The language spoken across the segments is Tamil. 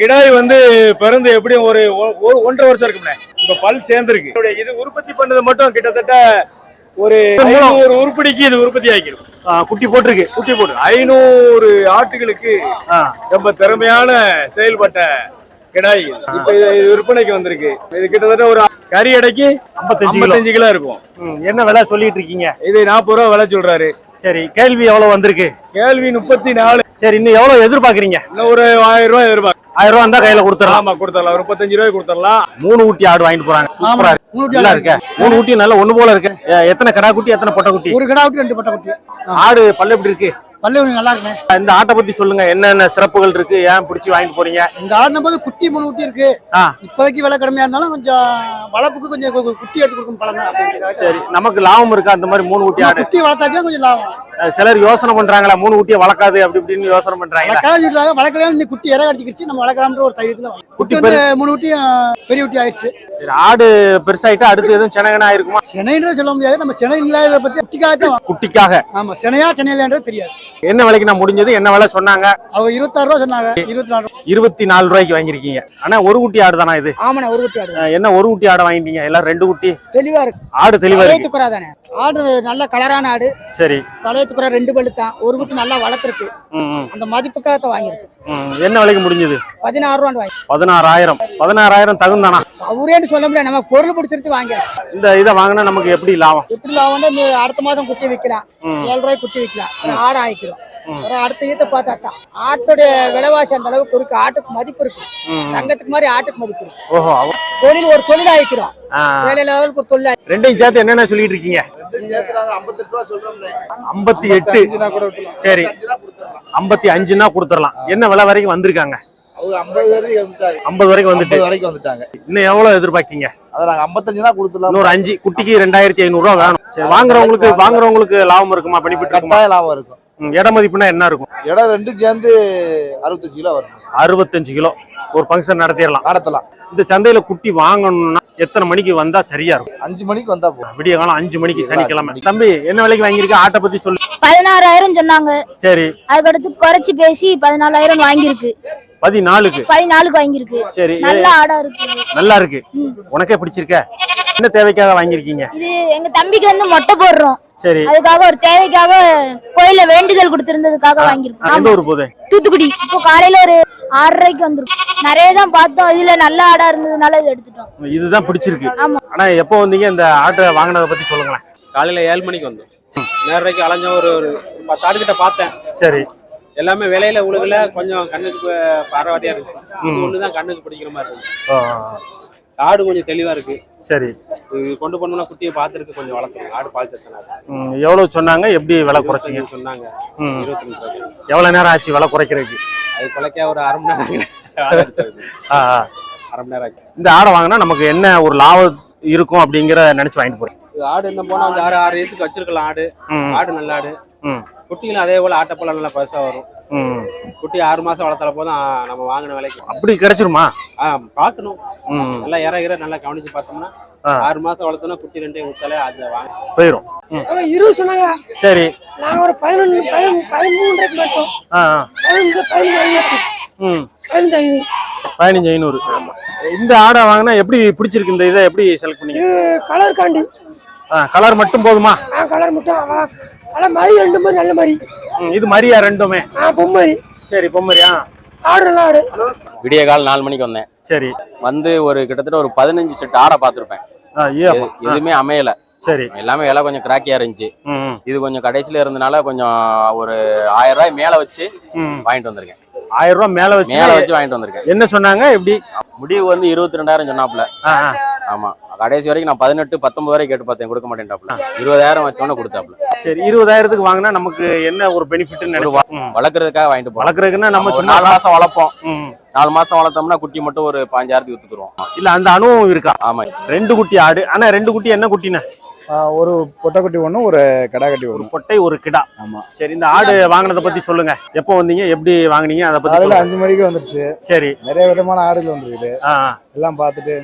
கிடாய் வந்து பிறந்து எப்படியும் ஒரு ஒரு ஒன்றரை வருஷம் இருக்கும்ண்ணே. இப்ப பல் சேர்ந்துருக்கு. இது உற்பத்தி பண்ணது மட்டும் கிட்டத்தட்ட ஒரு ஐநூறு உருப்படிக்கு இது உற்பத்தி ஆகிடும் குட்டி போட்டிருக்கு. குட்டி போட்டு. ஐநூறு ஆட்டுகளுக்கு ரொம்ப திறமையான செயல்பட்ட கிடாய். இப்ப இது விற்பனைக்கு வந்திருக்கு. இது கிட்டத்தட்ட ஒரு கறி எடைக்கு 55 கிலோ. ஐம்பத்தஞ்சு கிலோ இருக்கும். என்ன விலை சொல்லிட்டு இருக்கீங்க இது நாற்பது ரூபா விலை சொல்றாரு. சரி கேள்வி எவ்வளவு வந்திருக்கு? கேள்வி முப்பத்தி நாலு. சரி இன்னும் எவ்வளவு எதிர்பார்க்கறீங்க? இன்னும் ஒரு ஆயிரம் ரூபாய் எதிர்பார்க்க ஆயிரம் ரூபா இருந்தா கையில கொடுத்துடலாம். ஆமா கொடுத்துடலாம். ஒரு முப்பத்தஞ்சு ரூபாய் கொடுத்துடலாம். மூணு ஊட்டி ஆடு வாங்கிட்டு போறாங்க. சூப்பரா இருக்கு. மூணு நல்லா இருக்க? மூணு ஊட்டி நல்ல ஒண்ணு போல இருக்கு. எத்தனை கடா குட்டி எத்தனை பொட்டை குட்டி? ஒரு கடா விட்டு ரெண்டு பட்டை குட்டி. ஆடு பல்லு எப்படி இருக்கு? பல்லு கொஞ்சம் நல்லா இருக்குண்ணே. இந்த ஆட்டை பத்தி சொல்லுங்க. என்னென்ன சிறப்புகள் இருக்கு? ஏன் பிடிச்சி வாங்கிட்டு போறீங்க? இந்த ஆடின போது குட்டி மூணு குட்டி இருக்கு. இப்போதைக்கு விலை கம்மியா இருந்தாலும் கொஞ்சம் வளர்ப்புக்கு கொஞ்சம் குட்டி எடுத்து கொடுக்கும் பழங்க. சரி நமக்கு லாபம் இருக்கா? அந்த மாதிரி மூணு ஊட்டி ஆடு. குட்டி வளர்த்தாச்சும் கொஞ்சம் லாபம். சிலர் யோசனை பண்றாங்களா மூணு ஊட்டியை வளர்க்காது அப்படி இப்படின்னு யோசனை பண்றாங்களா? வளர்க்காத வளர்க்கலாம் குட்டி இற கடிச்சிக்கிச்சு நம்ம வளர்க்கலாம்ன்ற ஒரு தைரியத்துல குட்டி வந்து மூணு குட்டி ஆ, பெரிய குட்டி ஆயிடுச்சு. சரி ஆடு பெருசாயிட்டா அடுத்து எதுவும் செனகனா இருக்குமா சென்னைன்றது சொல்ல முடியாது நம்ம சென்னை இல்லாத பத்தி குட்டிக்காக தான் குட்டிக்காக. ஆமா சென்னையா சென்னை இல்லைன்றது தெரியாது. என்ன விலைக்கு நான் முடிஞ்சது என்ன விலை சொன்னாங்க? அவங்க இருபத்தாறு ரூபா சொன்னாங்க இருபத்தி நாலு ரூபா. இருபத்தி நாலு ரூபாய்க்கு வாங்கிருக்கீங்க ஆனா ஒரு குட்டி ஆடு தானா இது? ஆமாண்ணே ஒரு குட்டி ஆடு என்ன ஒரு குட்டி ஆடை வாங்கிட்டீங்க? எல்லாம் ரெண்டு குட்டி? தெளிவா இருக்கு. ஆடு தெளிவா இருக்கு. தானே ஆடு நல்ல கலரான ஆடு. சரி. தலையை துக்குறா ரெண்டு பல்லு தான். ஒரு குட்டி நல்லா வளர்த்துருக்கு. அந்த மதிப்புக்காக வாங்கியிருக்கு. ம். என்ன விலைக்கு முடிஞ்சது? பதினாறு வாங்கி. பதினாறாயிரம். பதினாறாயிரம் தகுந்தானா? சௌரியன்னு சொல்ல முடியாது. நம்ம பொருள் பிடிச்சிருக்கு வாங்கியாச்சு. இந்த இதை வாங்கினா நமக்கு எப்படி லாபம்? எப்படி லாபம் அடுத்த மாதம் குட்டி விற்கலாம். ஏழு ரூபாய்க்கு குட்டி விற்கலாம் ஆடு ஆயிக்கிறோம் அடுத்த ஈத்த பார்த்தா தான் ஆட்டோட விலைவாசி அந்த அளவுக்கு இருக்கு. ஆட்டுக்கு மதிப்பு இருக்கு. தங்கத்துக்கு மாதிரி ஆட்டுக்கு மதிப்பு இருக்கு. தொழில் ஒரு தொழில் ஆயிக்கிறோம். வேலை லெவலுக்கு ஒரு தொழில் ரெண்டையும் சேர்த்து என்னென்ன சொல்லிட்டு இருக்கீங்க? ஐம்பத்தி எட்டு. சரி. ஐம்பத்தி அஞ்சுனா கொடுத்துடலாம். என்ன விலை வரைக்கும் வந்திருக்காங்க? அவங்க ஐம்பது வரைக்கும் வந்துட்டாங்க. ஐம்பது வரைக்கும் வந்துட்டு. வரைக்கும் வந்துட்டாங்க. இன்னும் எவ்வளவு எதிர்பார்க்கீங்க? அதை நாங்க ஐம்பத்தஞ்சு தான் கொடுத்துடலாம். இன்னொரு அஞ்சு குட்டிக்கு ரெண்டாயிரத்தி ஐநூறு ரூபா வேணும். சரி வாங்குறவங்களுக்கு வாங்குறவங்களுக்கு லாபம் இருக்குமா? பெனிஃபிட் லாபம் இருக்கும். இட மதிப்புனா என்ன இருக்கும்? இடம் ரெண்டும் சேர்ந்து அறுபத்தஞ்சு கிலோ வரும். அறுபத்தஞ்சு கிலோ. ஒரு ஃபங்க்ஷன் நடத்திடலாம். நடத்தலாம். இந்த சந்தையில குட்டி வாங்கணும்னா எத்தனை மணிக்கு வந்தா சரியா இருக்கும்? அஞ்சு மணிக்கு வந்தா போதும். விடிய காலம் அஞ்சு மணிக்கு சனிக்கிழமை. தம்பி என்ன விலைக்கு வாங்கியிருக்க? ஆட்டை பத்தி சொல்லு. பதினாறாயிரம் சொன்னாங்க. சரி. அதுக்கடுத்து குறைச்சு பேசி பதினாலாயிரம் வாங்கியிருக்கு. பதினாலுக்கு? பதினாலுக்கு வாங்கியிருக்கு. சரி. நல்ல ஆடா இருக்கு. நல்லா இருக்கு. உனக்கே பிடிச்சிருக்க? என்ன தேவைக்காக வாங்கியிருக்கீங்க? இது எங்க தம்பிக்கு வந்து மொட்டை போடுறோம். சரி. அதுக்காக ஒரு தேவைக்காக கோயில்ல வேண்டுதல் கொடுத்திருந்ததுக்காக வாங்கியிருக்கோம். எந்த. ஊர் போகுது? தூத்துக்குடி. இப்போ காலையில ஒரு ஆறரைக்கு வந்திருக்கும். நிறைய தான் பார்த்தோம். இதுல நல்ல ஆடா இருந்ததுனால இது எடுத்துட்டோம். இதுதான் பிடிச்சிருக்கு. ஆமா. ஆனா எப்போ வந்தீங்க? இந்த ஆட்டை வாங்கினதை பத்தி சொல்லுங்களேன். காலையில ஏழு மணிக்கு வந்தோம். நேரரைக்கு அலைஞ்ச ஒரு ஒரு பத்து ஆடு கிட்ட பார்த்தேன். சரி. எல்லாமே விலையில உழுகுல கொஞ்சம் கண்ணுக்கு பரவாதியா இருந்துச்சு. ஒண்ணுதான் கண்ணுக்கு பிடிக்கிற மாதிரி இருந்துச்சு. ஆ, ஆடு கொஞ்சம் தெளிவா இருக்கு. சரி. இது கொண்டு போனோம்னா குட்டியை பார்த்துருக்கு கொஞ்சம் வளர்க்கணும் ஆடு பால் சத்தனாது ம், எவ்வளவு சொன்னாங்க? எப்படி விலை குறைச்சிங்க? சொன்னாங்க. எவ்வளவு நேரம் ஆச்சு விலை குறைக்கிறதுக்கு? அது குலைக்க ஒரு அரை மணி நேரம். ஆ. அரை மணி நேரம் ஆச்சு இந்த ஆடை வாங்கினா நமக்கு என்ன ஒரு லாபம் இருக்கும் அப்படிங்கிற நினைச்சு வாங்கிட்டு போறேன். ஆடு என்ன போனா வந்து ஆறு ஆறு ஏத்துக்கு வச்சிருக்கலாம் ஆடு. ஆடு நல்ல ஆடு. குட்டிகளும் அதே போல ஆட்டப்பழம் நல்லா பரிசா வரும். குட்டி ஆறு மாசம் வளர்த்தால போதும் நம்ம வாங்கின விலைக்கு. அப்படி கிடைச்சிருமா? ஆ பார்க்கணும். நல்லா இற இற நல்லா கவனிச்சு பார்த்தோம்னா. ஆறு மாசம் வளர்த்தோம்னா குட்டி ரெண்டையும் விட்டாலே அதை வாங்க. போயிரும். இருபது சொன்னாங்க. சரி. நாங்க ஒரு பதினொன்று பதிமூன்றைக்கு வச்சோம். பதினஞ்சு பதினஞ்சு ஐநூறு. பதினஞ்சு ஐநூறு. பதினஞ்சு ஐநூறு. இந்த ஆடை வாங்கினா எப்படி பிடிச்சிருக்கு இந்த இதை எப்படி செலக்ட் பண்ணீங்க? இது கலர் காண்டி. கலர் மட்டும் போதுமா? கலர் மட்டும் ஆ, நல்ல மாதிரி ரெண்டு மாதிரி நல்ல மாதிரி ம், இது மாதிரியா ரெண்டுமே? ஆ பொம்மரி. சரி பொம்மரியா? ஆடு ஆடு. விடிய கால் நாலு மணிக்கு வந்தேன். சரி. வந்து ஒரு கிட்டத்தட்ட ஒரு பதினஞ்சு செட் ஆடை பார்த்துருப்பேன். எதுவுமே அமையல. சரி. எல்லாமே விலை கொஞ்சம் கிராக்கியா இருந்துச்சு. இது கொஞ்சம் கடைசியில இருந்தனால கொஞ்சம் ஒரு ஆயிரம் ரூபாய் மேல வச்சு. வாங்கிட்டு வந்திருக்கேன். ஆயிரம் ரூபாய் மேல வச்சு மேல வச்சு வாங்கிட்டு வந்திருக்கேன். என்ன சொன்னாங்க? எப்படி? முடிவு வந்து இருபத்தி ரெண்டாயிரம் சொன்னாப்ல ஆ. ஆமா. கடைசி வரைக்கும் நான் பதினெட்டு பத்தொன்பது வரை கேட்டு பார்த்தேன். கொடுக்க மாட்டேன்டாப்ல இருபதாயிரம் வச்சோன்னே கொடுத்தாப்ல சரி இருபதாயிரத்துக்கு வாங்கினா நமக்கு என்ன ஒரு நினைப்போம் வளர்க்கறதுக்காக வாங்கிட்டு வளர்க்குறதுக்குன்னா நம்ம நாலு மாசம் வளர்ப்போம். நாலு மாசம் வளர்த்தோம்னா குட்டி மட்டும் ஒரு பாஞ்சாயிரத்துக்கு வித்துக்குருவோம். இல்ல அந்த அனுபவம் இருக்கா? ஆமா. ரெண்டு குட்டி ஆடு. ஆனா ரெண்டு குட்டி என்ன குட்டின ஒரு பொட்டைக்குட்டி ஒன்று ஒரு கடாக்கட்டி ஒரு பொட்டை ஒரு கிடா. ஆமா. சரி இந்த ஆடு வாங்கினதை பத்தி சொல்லுங்க. எப்போ வந்தீங்க எப்படி வாங்குனீங்க அதை பத்தி அதில். அஞ்சு மணிக்கு வந்துருச்சு. சரி. நிறைய விதமான ஆடுகள் வந்துருக்குது. எல்லாம் பார்த்துட்டு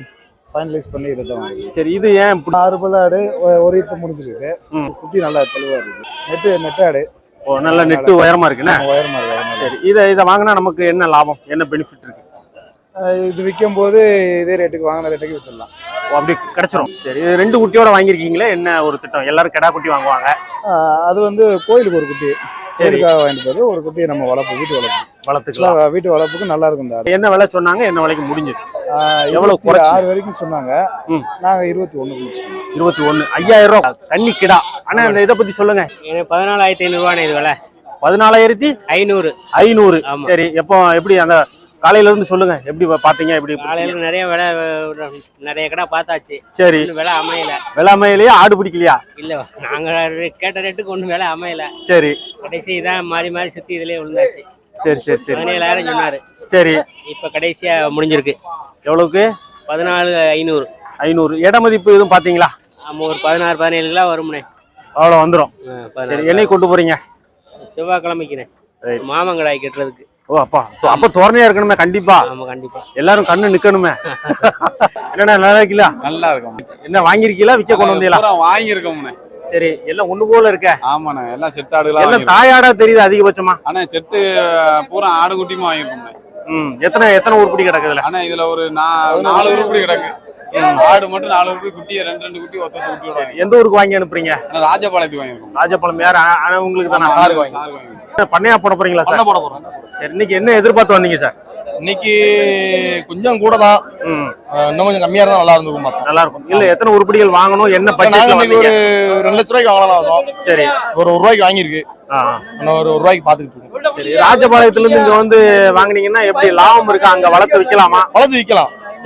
ஃபைனலைஸ் பண்ணி இதை தான் வாங்கி சரி இது ஏன் ஆறு பல்ல ஆடு ஒரு ஈத்து முடிச்சிருக்குது ம். குட்டி நல்லா தெளிவாக இருக்குது. நெட்டு நெட்டு ஆடு. ஓ, நல்ல நெட்டு உயரமா இருக்குண்ணே? உயரமா இருக்கு. சரி இதை இதை வாங்கினா நமக்கு என்ன லாபம்? என்ன பெனிஃபிட் இருக்கு? இது விற்கும் போது இதே ரேட்டுக்கு வாங்கின ரேட்டுக்கு வித்துடலாம். ஓ, அப்படி கிடைச்சிரும். சரி இது ரெண்டு குட்டியோட வாங்கியிருக்கீங்களே? என்ன ஒரு திட்டம்? எல்லாரும் கிடா குட்டி வாங்குவாங்க. அது வந்து கோயிலுக்கு ஒரு குட்டி. சரி. கோயிலுக்காக வாங்கிட்டு போது ஒரு குட்டி நம்ம வளர்ப்பு வீட்டு வளர்ப்பு. வளர்த்துக்கலாம். வீட்டு வளர்ப்புக்கு நல்லா இருக்கும் இந்த என்ன விலை சொன்னாங்க? என்ன விலைக்கு முடிஞ்சது? எவ்வளவு குறைச்சு? ஆறு வரைக்கும் சொன்னாங்க. ம். நாங்க இருபத்தி ஒண்ணு முடிச்சிட்டோம் இருபத்தி ஒண்ணு ஐயாயிரம் ரூபாய் தண்ணி கிடா. ஆனா இந்த இதை பத்தி சொல்லுங்க. பதினாலாயிரத்தி ஐநூறுவானே இது விலை. பதினாலாயிரத்தி ஐநூறு. ஐநூறு. சரி எப்போ எப்படி அந்த காலையில இருந்து சொல்லுங்க எப்படி பாத்தீங்க எப்படி காலையில நிறைய விலை நிறைய கடை பார்த்தாச்சு. சரி. விலை அமையல. வெள்ளாமையிலேயே ஆடு பிடிக்கலையா? இல்ல நாங்க கேட்ட ரேட்டுக்கு ஒன்றும் விலை அமையல. சரி. கடைசி இதான் மாறி மாறி சுத்தி இதுலயே விழுந்தாச்சு. சரி சரி சரி. பதினேழாயிரம் சொன்னாரு. சரி. இப்ப கடைசியா முடிஞ்சிருக்கு. எவ்வளவுக்கு? பதினாலு ஐநூறு. ஐநூறு. இட மதிப்பு எதுவும் பாத்தீங்களா? ஆமா ஒரு பதினாறு பதினேழு கிலோ வரும்னே. அவ்வளவு வந்துரும். ஆ, சரி. என்னைக்கு கொண்டு போறீங்க? செவ்வாய்க்கிழமைக்குண்ணே. மாமங்கடாய் கட்டுறதுக்கு. ஓ அப்பா. அப்ப தோரணையா இருக்கணுமே கண்டிப்பா. ஆமா கண்டிப்பா. எல்லாரும் கண்ணு நிக்கணுமே. என்னடா நல்லா இருக்கீங்களா? நல்லா இருக்கும். என்ன வாங்கிருக்கீங்களா விக்க கொண்டு வந்தீங்களா? பூரா வாங்கியிருக்கோம்ண்ணே சரி எல்லாம் ஒண்ணு போல இருக்க. ஆமாண்ணே எல்லாம் செட் ஆடுகளா எல்லாம் தாயாடா தெரியுது அதிகபட்சமா. ஆனா செட்டு பூரா ஆடு குட்டியுமா வாங்கியிருக்கோம்ண்ணே ம் எத்தனை எத்தனை உருப்படி கிடக்குதுல ஆனா இதுல ஒரு நா- நாலு உருப்படி கிடக்கு. ஆடு மட்டும் நாலு உருப்படி குட்டியை ரெண்டு ரெண்டு குட்டி ஒத்த குட்டி விடுவாங்க எந்த ஊருக்கு வாங்கி அனுப்புறீங்க ஆனா ராஜபாளையத்துக்கு வாங்கியிருக்கோம். ராஜபாளையம் யார் ஆ- ஆ, உங்களுக்கு தானே? சாருக்கு வாங்கி பண்ணையா போட போறீங்களா சார்? போட போறோம். சரி இன்னைக்கு என்ன எதிர்பார்த்து வந்தீங்க சார்? இன்னைக்கு கொஞ்சம் கூட தான். இன்னும் கொஞ்சம் கம்மியா இருந்தா நல்லா இருந்திருக்கும் பார்த்தோம். நல்லா இருக்கும் இல்ல எத்தனை உருப்படிகள் வாங்கணும் என்ன வந்தீங்க ஒரு ரெண்டு லட்ச ரூபாய்க்கு வாங்கலாம் சரி. ஒரு ஒரு ரூபாய்க்கு வாங்கியிருக்கு. ஆ. இன்னும் ஒரு ஒரு ரூபாய்க்கு பாத்துக்கிட்டு இருக்கோம். சரி ராஜபாளையத்துல இருந்து இங்க வந்து வாங்குனீங்கன்னா எப்படி லாபம் இருக்கா? அங்க வளர்த்து விக்கலாமா வளர்த்து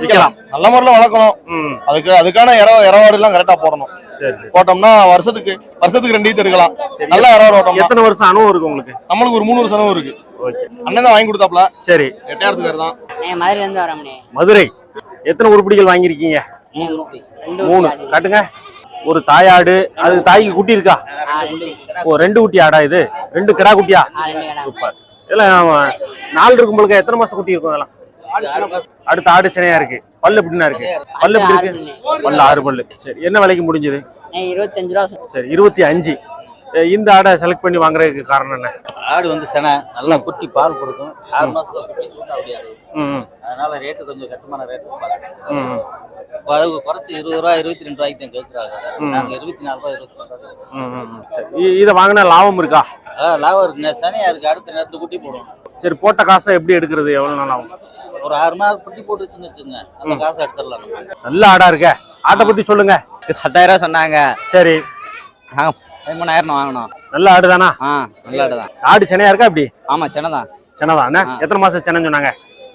விற்கலாம். நல்ல முறையில் வளர்க்கணும். ம். அதுக்கு அதுக்கான இற இறவாடு எல்லாம் கரெக்டா போடணும். போட்டோம்னா வருஷத்துக்கு வருஷத்துக்கு ரெண்டு ஈத்து எடுக்கலாம். நல்ல இறவாடு ஓட்டோம்னா எத்தனை வருஷம் அனுபவம் இருக்கு உங்களுக்கு? நம்மளுக்கு ஒரு மூணு வருஷம் இருக்கு. ஓகே. அண்ணன் தான் வாங்கி கொடுத்தாப்ல சரி. எட்டாயிரத்துக்கு தான். இருந்து வரோம்னே. மதுரை. எத்தனை உருப்படிகள் வாங்கியிருக்கீங்க? மூணு. காட்டுங்க. ஒரு தாயாடு. அது தாய்க்கு குட்டி இருக்கா? ஓ ரெண்டு குட்டி ஆடா இது? ரெண்டு கிடா குட்டியா? சூப்பர். இதெல்லாம் ஆமா. நாலு இருக்கும் பொழுது எத்தனை மாசம் குட்டி இருக்கும் இதெல்லாம்? அடுத்த ஆடு சினையா இருக்கு. பல்லு எப்படின்னா இருக்கு? பல்லு எப்படி இருக்கு? பல்லு ஆறு பல்லு. சரி என்ன விலைக்கு முடிஞ்சது? இருபத்தஞ்சு ரூபா சரி இருபத்தி அஞ்சு. இந்த ஆடை செலக்ட் பண்ணி வாங்குறதுக்கு காரணம் என்ன? ஆடு வந்து செனை. நல்லா குட்டி பால் கொடுக்கும். ஆறு மாசத்துல குட்டி சூட்டா அப்படியே ம் ம், அதனால ரேட்டு கொஞ்சம் கட்டுமான ரேட்டு அது குறைச்சி இருபது ரூபா இருபத்தி ரெண்டு ரூபாய்க்கு தான் கேட்குறாங்க. நாங்க இருபத்தி நாலு ரூபா இருபத்தி ரெண்டு இதை வாங்கினா லாபம் இருக்கா? லாபம் இருக்குங்க. சனியா இருக்கு. அடுத்த ரெண்டு குட்டி போடும் சரி போட்ட காசை எப்படி எடுக்கிறது? எவ்வளவு நாள் ஆகும்? ஒரு ஆறு மாதம் குட்டி போட்டுச்சுன்னு வச்சுங்க அந்த காசை எடுத்துடலாம் நம்ம. நல்ல ஆடா இருக்க. ஆட்டை பத்தி சொல்லுங்க. பத்தாயிரம் ரூபா சொன்னாங்க. சரி. பதிமூணாயிரம் வாங்கணும். நல்ல ஆடு தானா? ஆ நல்ல தான். ஆடு சென்னையா இருக்கா இப்படி? ஆமா அண்ணா ஆ. எத்தனை மாசம் சென்னைன்னு சொன்னாங்க?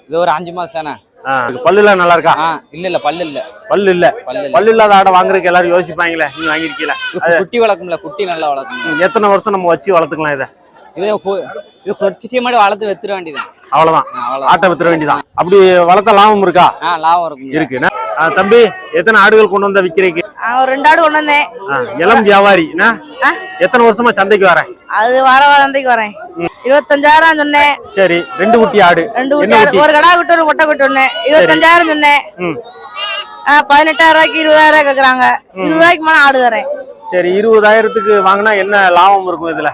இது ஒரு அஞ்சு மாசம் தானே. ஆ, இதுக்கு பல்லு எல்லாம் நல்லா இருக்கா? ஆ இல்ல இல்ல பல்லு இல்ல. பல்லு இல்ல. பல்லு இல்ல. பல்லு இல்லாத ஆடை வாங்குறதுக்கு எல்லாரும் யோசிப்பாங்களே நீங்க வாங்கிருக்கீல இது குட்டி வளர்க்கும்ல குட்டி நல்லா வளர்க்கும் எத்தனை வருஷம் நம்ம வச்சு வளர்த்துக்கலாம் இதை? இது மாதிரி வளர்த்து வெத்துற வேண்டியதான் அவ்வளவுதான். அவ்வளவு ஆட்டை வித்துற வேண்டியதான் அப்படி வளர்த்த லாபம் இருக்கா? லாபம் இருக்கும். இருக்குண்ணா ஆ, தம்பி எத்தனை ஆடுகள் கொண்டு வந்த விக்கிறீங்க ரெண்டு ஆடு கொண்டு வந்தேன். இளம் வியாபாரி. எத்தனை வருஷமா சந்தைக்கு வரேன்? அது வார வாரந்தைக்கு வரேன். இருபத்தஞ்சாயிரம் சொன்னேன். சரி ரெண்டு குட்டி ஆடு. ரெண்டு குட்டி? ஒரு கடா குட்டி ஒரு குட்டி ஒண்ணு. இருபத்தஞ்சாயிரம் சொன்னேன். பதினெட்டாயிரம் ரூபாய்க்கு இருபதாயிரம் கேக்குறாங்க. இருபது ரூபாய்க்கு மேல ஆடு தரேன். சரி இருபதாயிரத்துக்கு வாங்கினா என்ன லாபம் இருக்கும் இதுல?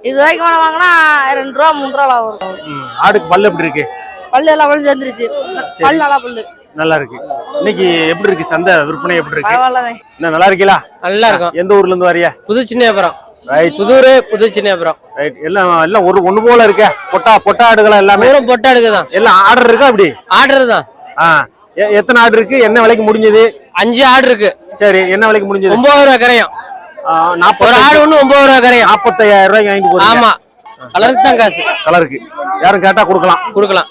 இருபது ரூபாய்க்கு மேல வாங்கினா ரெண்டு ரூபா மூணு ரூபா லாபம் இருக்கும் ம், ஆடுக்கு பல்லு எப்படி இருக்கு? பல்லு எல்லாம் பல்லு சேர்ந்துருச்சு பல்லு நல்லா பல்லு. நல்லா இருக்கு. இன்னைக்கு எப்படி இருக்கு? சந்தை விற்பனை எப்படி இருக்கு? என்ன நல்லா இருக்கீங்களா நல்லா இருக்கும். எந்த ஊர்ல இருந்து வரியா? புது சின்னபுரம். ரைட் புதூர் புது சின்னபுரம். ரைட் எல்லாம் எல்லாம் ஒரு ஒண்ணு போல இருக்க. பொட்டா பொட்டா ஆடுகள் எல்லாமே? தூரம் பொட்டாடுக்கு தான். எல்லாம் ஆர்டர் இருக்கா அப்படி? ஆர்டர் தான். ஆ. எத்தனை ஆர்டர் இருக்கு? என்ன விலைக்கு முடிஞ்சது? அஞ்சு ஆடு இருக்கு. சரி என்ன விலைக்கு முடிஞ்சது? ஒன்பது ரூபா கரையும். ஒரு ஆடு ஒண்ணு ஒன்பது ரூபா கரையும். நாற்பத்தையாயிரம் ரூபாய்க்கு வாங்கிட்டு போறீங்க. ஆமா. கலருக்கு தான் காசு. கலருக்கு. யாரும் கேட்டா கொடுக்கலாம். கொடுக்கலாம்.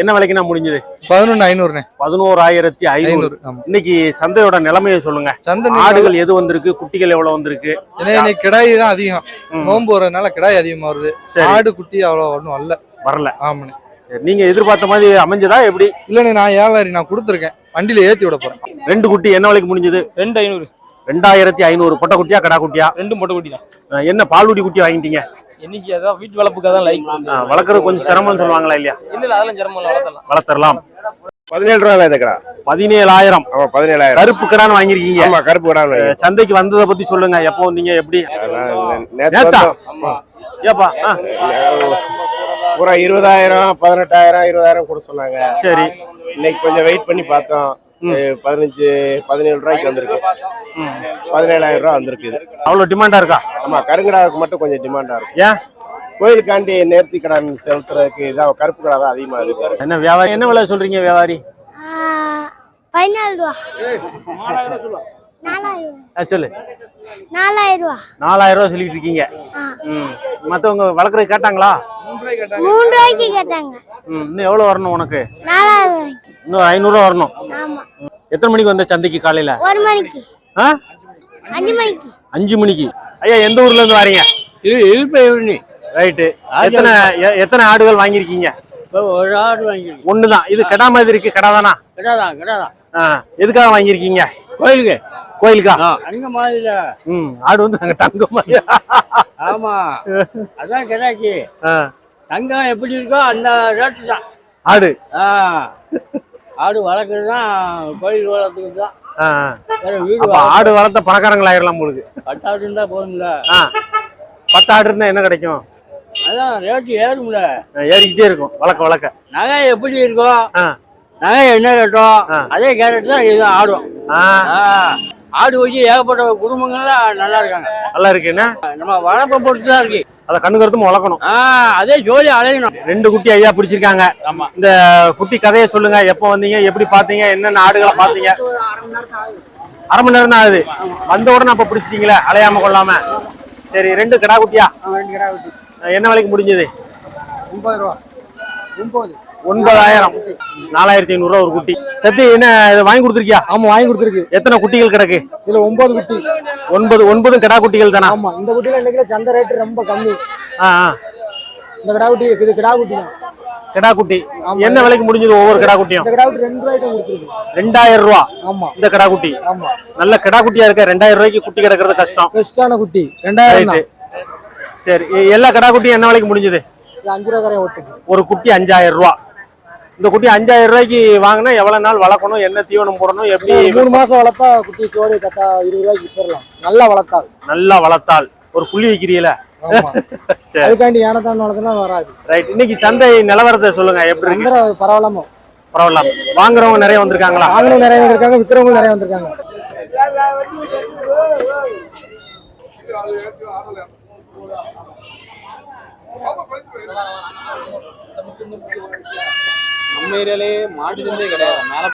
என்ன விலைக்குன்னா முடிஞ்சது? பதினொன்று ஐநூறுண்ணே. பதினோராயிரத்தி ஐநூறு. இன்னைக்கு சந்தையோட நிலைமையை சொல்லுங்க. சந்தை ஆடுகள் எது வந்திருக்கு? குட்டிகள் எவ்வளவு வந்திருக்கு? இன்னைக்கு கிடாய் தான் அதிகம். ம். நோன்பு வரதுனால கிடாய் அதிகமா வருது. சரி. ஆடு குட்டி அவ்வளோ ஒன்றும் அல்ல. வரல. ஆமாண்ணே. சரி நீங்க எதிர்பார்த்த மாதிரி அமைஞ்சதா எப்படி? இல்லைண்ணே நான் வியாபாரி நான் கொடுத்துருக்கேன். வண்டியில ஏத்தி விட போறேன். ரெண்டு குட்டி என்ன விலைக்கு முடிஞ்சது? ரெண்டு ஐநூறு. ரெண்டாயிரத்தி ஐநூறு பொட்டை குட்டியா கடா குட்டியா ரெண்டும் பொட்டை குட்டி தான் என்ன பால்குடி குட்டி வாங்கிட்டீங்க? என்னைக்கு அதான் வீட்டு வளர்ப்புக்காக தான் லைக் வளர்க்கறது கொஞ்சம் சிரமம்னு சொல்லுவாங்களா இல்லையா? இல்ல இல்ல அதெல்லாம் சிரமம் வளர்த்தலாம். வளர்த்தரலாம். பதினேழு ரூபா வேதக்கடா பதினேழாயிரம். ஆமா பதினேழாயிரம். கருப்பு கடான்னு வாங்கிருக்கீங்க ஆமா கருப்பு கடா சந்தைக்கு வந்ததை பத்தி சொல்லுங்க. எப்போ வந்தீங்க எப்படி? நேத்தா? ஏப்பா ஆ, பூரா இருபதாயிரம் பதினெட்டாயிரம் இருபதாயிரம் கூட சொன்னாங்க. சரி. இன்னைக்கு கொஞ்சம் வெயிட் பண்ணி பார்த்தோம். பதினஞ்சு பதினேழு ரூபாய்க்கு வந்திருக்கு. ம். பதினேழாயிரம் ரூபாய் வந்திருக்கு இது. அவ்வளவு டிமாண்டா இருக்கா? ஆமா கருங்கடாவுக்கு மட்டும் கொஞ்சம் டிமாண்டா இருக்கும் ஏன்? கோயிலுக்காண்டி நேர்த்தி கடன் செலுத்துறதுக்கு இதான் கருப்பு கடை தான் அதிகமா இருக்கு. என்ன வியாபாரி என்ன விலை சொல்றீங்க வியாபாரி? பதினாலு ரூபா. சொல்லு. நாலாயிரம் ரூபா. நாலாயிரம் ரூபாய் சொல்லிட்டு இருக்கீங்க. மத்தவங்க வளர்க்குறது கேட்டாங்களா? மூணு ரூபாய்க்கு கேட்டாங்க. இன்னும் எவ்வளவு வரணும் உனக்கு? நாலாயிரம் இன்னும் ஐநூறுரூவா வரணும். ஆமா. எத்தனை மணிக்கு வந்த சந்தைக்கு காலையில? ஒரு மணிக்கு. ஆ? அஞ்சு மணிக்கு. அஞ்சு மணிக்கு. ஐயா எந்த ஊர்ல இருந்து வரீங்க? ரைட்டு. எத்தனை எத்தனை ஆடுகள் வாங்கியிருக்கீங்க? ஒரு ஆடு வாங்கிருக்கு ஒண்ணுதான். இது கடா மாதிரி இருக்கு கடா தானா? கிடாதான் கிடாதான். ஆ, எதுக்காக வாங்கியிருக்கீங்க? கோயிலுக்கு. கோயிலுக்கா? அங்க மாதிரில ம் ஆடு வந்து அங்க தங்க மாதிரி. ஆமா. அதான் கிடாக்கி. ஆ, தங்கம் எப்படி இருக்கோ அந்த ரேட்டு தான். ஆடு. ஆ. ஆடு வளர்க்குறது தான். கோயில் வளர்த்துக்கு தான் வீடு ஆடு வளர்த்த பணக்காரங்களாயிரலாம் உங்களுக்கு பட்டாடு இருந்தா போதும்ல. பத்து ஆடு இருந்தா என்ன கிடைக்கும்? அதான் ரேட்டு ஏறும்ல. ஏறிக்கிட்டே இருக்கும் வளர்க்க வளர்க்க. நகை எப்படி இருக்கும். நகை என்ன ரேட்டோ. அதே கேரட் தான் இது ஆடும். ஆடு வச்சு ஏகப்பட்ட குடும்பங்கள்லாம் நல்லா இருக்காங்க. நல்லா இருக்கு என்ன? நம்ம வளர்ப்பை பொறுத்து தான் இருக்கு. அதை கண்ணு கருத்தும் வளர்க்கணும். அதே ஜோலி அலையணும். ரெண்டு குட்டி ஐயா பிடிச்சிருக்காங்க. இந்த குட்டி கதையை சொல்லுங்க. எப்போ வந்தீங்க? எப்படி பாத்தீங்க என்னென்ன ஆடுகளை பாத்தீங்க அரை மணி நேரம் தான் ஆகுது. வந்த உடனே அப்ப பிடிச்சிட்டீங்களே? அலையாம கொள்ளாம. சரி ரெண்டு கிடா குட்டியா? என்ன விலைக்கு முடிஞ்சது? ஒன்பது ரூபா. ஒன்பது ஒன்பதாயிரம். நாலாயிரத்தி ஐநூறு ரூபா ஒரு குட்டி. சத்தி என்ன இது வாங்கி கொடுத்துருக்கியா? ஆமா வாங்கி கொடுத்துருக்கு. எத்தனை குட்டிகள் கிடக்கு? இதுல ஒன்பது குட்டி. ஒன்பது ஒன்பதும் கிடா குட்டிகள் தானா? ஆமா இந்த குட்டியில இன்னைக்கு சந்தை ரேட் ரொம்ப கம்மி. ஆ. இந்த கிடா குட்டி இது கிடா குட்டி தான். கிடா குட்டி. என்ன விலைக்கு முடிஞ்சது ஒவ்வொரு கிடா குட்டியும்? ரெண்டாயிரம் ரூபா. ஆமா. இந்த கிடா குட்டி. ஆமா. நல்ல கிடா குட்டியா இருக்க ரெண்டாயிரம் ரூபாய்க்கு குட்டி கிடக்கிறது கஷ்டம். பெஸ்டான குட்டி. ரெண்டாயிரம் ரைட்டு சரி எல்லா கடா குட்டியும் என்ன விலைக்கு முடிஞ்சது? அஞ்சு ரூபா ஒரு குட்டி அஞ்சாயிரம் ரூபா. இந்த குட்டி அஞ்சாயிரம் ரூபாய்க்கு வாங்கினா எவ்வளவு நாள் வளர்க்கணும் என்ன தீவனம் போடணும் எப்படி மூணு மாசம் வளர்த்தா குட்டி கோடி கத்தா இருபது ரூபாய்க்கு வித்துடலாம். நல்லா வளர்த்தால். நல்லா வளர்த்தால். ஒரு புள்ளி சரி. அதுக்காண்டி ஏனத்தான் வளர்த்தனா வராது. ரைட் இன்னைக்கு சந்தை நிலவரத்தை சொல்லுங்க எப்படி இருக்கு? பரவாயில்லாம. பரவாயில்ல வாங்குறவங்க நிறைய வந்திருக்காங்களா? வாங்கினவங்க நிறைய வந்திருக்காங்க விக்கிறவங்க நிறைய வந்திருக்காங்க. நம்ம ஏரியாலே மாட்டு சந்தையே கிடையாது. மேலே